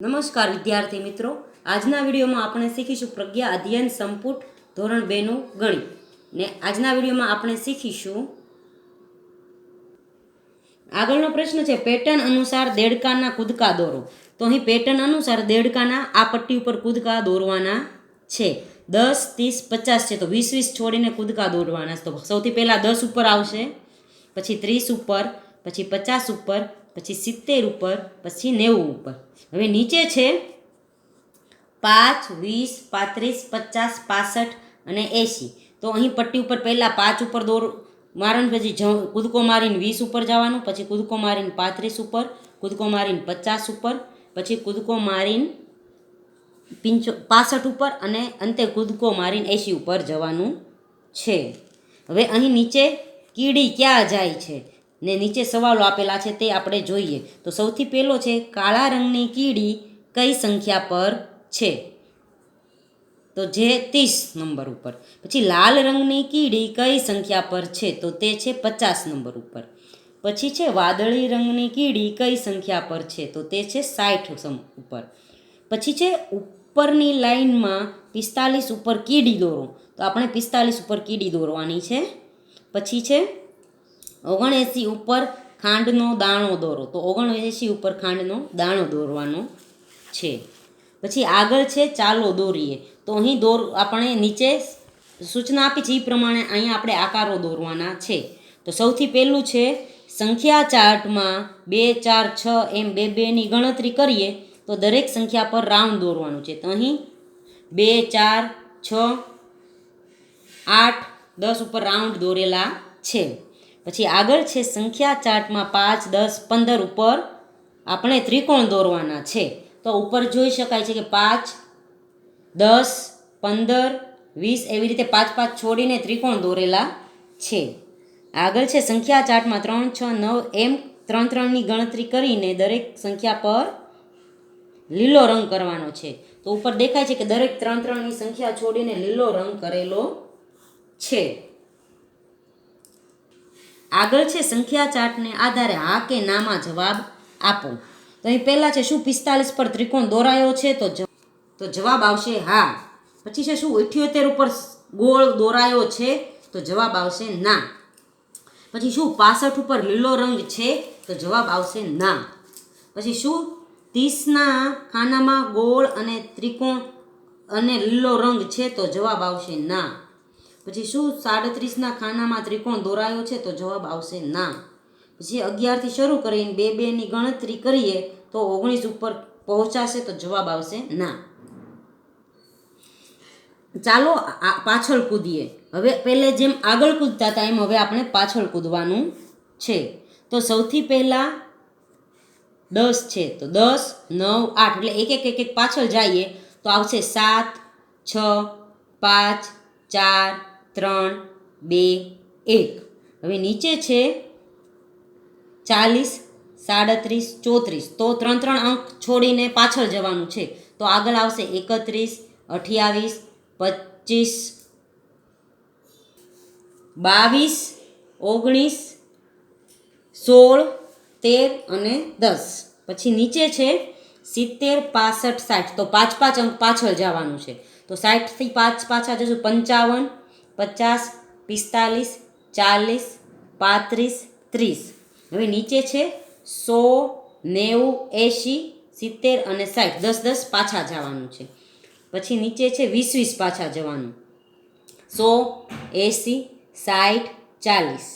નમસ્કાર વિદ્યાર્થી મિત્રો. આજના વિડીયોમાં આપણે શીખીશું પ્રજ્ઞા અધ્યયન સંપુટ ધોરણ બેનું ગણિત. ને આજના વિડીયોમાં આપણે શીખીશું આગળનો પ્રશ્ન છે પેટર્ન અનુસાર દેડકાના કૂદકા દોરો. તો અહીં પેટર્ન અનુસાર દેડકાના આ પટ્ટી ઉપર કૂદકા દોરવાના છે. દસ, ત્રીસ, પચાસ છે, તો વીસ વીસ છોડીને કૂદકા દોરવાના છે. તો સૌથી પહેલાં દસ ઉપર આવશે, પછી ત્રીસ ઉપર, પછી પચાસ ઉપર પછી સિત્તેર ઉપર, પછી નેવું ઉપર. હવે નીચે છે પાંચ, વીસ, પાંત્રીસ, પચાસ, પાસઠ અને એંશી. તો અહીં પટ્ટી ઉપર પહેલાં પાંચ ઉપર દોર મારણ પછી જ કૂદકો મારીને વીસ ઉપર જવાનું, પછી કૂદકો મારીને પાંત્રીસ ઉપર, કૂદકો મારીને પચાસ ઉપર, પછી કૂદકો મારીને પિંચો, પાસઠ ઉપર અને અંતે કૂદકો મારીને એંશી ઉપર જવાનું છે. હવે અહીં નીચે કીડી ક્યાં જાય છે? ને નીચે સવાલો આપેલા છે તે આપણે જોઈએ. તો સૌથી પહેલો છે, કાળા રંગની કીડી કઈ સંખ્યા પર છે? તો જે ત્રીસ નંબર ઉપર. પછી લાલ રંગની કીડી કઈ સંખ્યા પર છે? તો તે છે પચાસ નંબર ઉપર. પછી છે, વાદળી રંગની કીડી કઈ સંખ્યા પર છે? તો તે છે સાઠ ઉપર. પછી છે, ઉપરની લાઈનમાં પિસ્તાલીસ ઉપર કીડી દોરો. તો આપણે પિસ્તાલીસ ઉપર કીડી દોરવાની છે. પછી છે ઓગણએંસી ઉપર ખાંડનો દાણો દોરો. તો ઓગણએંસી ઉપર ખાંડનો દાણો દોરવાનો છે. પછી આગળ છે ચાલો દોરીએ. તો અહીં દોર, આપણે નીચે સૂચના આપી છે એ પ્રમાણે અહીંયા આપણે આકારો દોરવાના છે. તો સૌથી પહેલું છે સંખ્યા ચાર્ટમાં બે, ચાર, છ, એમ બે, બેની ગણતરી કરીએ તો દરેક સંખ્યા પર રાઉન્ડ દોરવાનું છે. તો અહીં બે, ચાર, છ, આઠ, દસ ઉપર રાઉન્ડ દોરેલા છે. પછી આગળ છે સંખ્યા ચાર્ટમાં પાંચ, દસ, પંદર ઉપર આપણે ત્રિકોણ દોરવાના છે. તો ઉપર જોઈ શકાય છે કે પાંચ, દસ, પંદર, વીસ એવી રીતે પાંચ પાંચ છોડીને ત્રિકોણ દોરેલા છે. આગળ છે સંખ્યા ચાર્ટમાં ત્રણ, છ, નવ એમ ત્રણ, ત્રણની ગણતરી કરીને દરેક સંખ્યા પર લીલો રંગ કરવાનો છે. તો ઉપર દેખાય છે કે દરેક ત્રણ, ત્રણની સંખ્યા છોડીને લીલો રંગ કરેલો છે. આગળ છે સંખ્યા ચાર્ટને આધારે હા કે નામાં જવાબ આપો. તો અહીં પહેલાં છે શું પિસ્તાલીસ પર ત્રિકોણ દોરાયો છે? તો તો જવાબ આવશે હા. પછી છે શું ઇઠ્યોતેર ઉપર ગોળ દોરાયો છે? તો જવાબ આવશે ના. પછી શું પાસઠ ઉપર લીલો રંગ છે? તો જવાબ આવશે ના. પછી શું ત્રીસના ખાનામાં ગોળ અને ત્રિકોણ અને લીલો રંગ છે? તો જવાબ આવશે ના. પછી શું સાડત્રીસના ખાનામાં ત્રિકોણ દોરાયો છે તો જવાબ આવશે ના. પછી અગિયારથી શરૂ કરીને બે બેની ગણતરી કરીએ તો ઓગણીસ ઉપર પહોંચાશે તો જવાબ આવશે ના. ચાલો પાછળ કૂદીએ. હવે પહેલે જેમ આગળ કૂદતા હતા એમ હવે આપણે પાછળ કૂદવાનું છે. તો સૌથી પહેલાં દસ છે તો દસ, નવ, આઠ એટલે એક એક એક એક પાછળ જઈએ તો આવશે સાત, છ, પાંચ, ચાર ત્રણ, બે, એક. હવે નીચે છે ચાલીસ, સાડત્રીસ, ચોત્રીસ. તો ત્રણ ત્રણ અંક છોડીને પાછળ જવાનું છે. તો આગળ આવશે એકત્રીસ, અઠ્યાવીસ, પચીસ, બાવીસ, ઓગણીસ, સોળ, તેર અને દસ. પછી નીચે છે સિત્તેર, પાસઠ, સાઠ. તો પાંચ પાંચ અંક પાછળ જવાનું છે. તો સાઠથી પાંચ પાછા જશું પંચાવન પચાસ, પિસ્તાલીસ, ચાલીસ, પાંત્રીસ, ત્રીસ. હવે નીચે છે સો, નેવું, એંશી, સિત્તેર અને સાઠ દસ દસ પાછા જવાનું છે. પછી નીચે છે વીસ વીસ પાછા જવાનું. સો એંસી સાઠ ચાલીસ.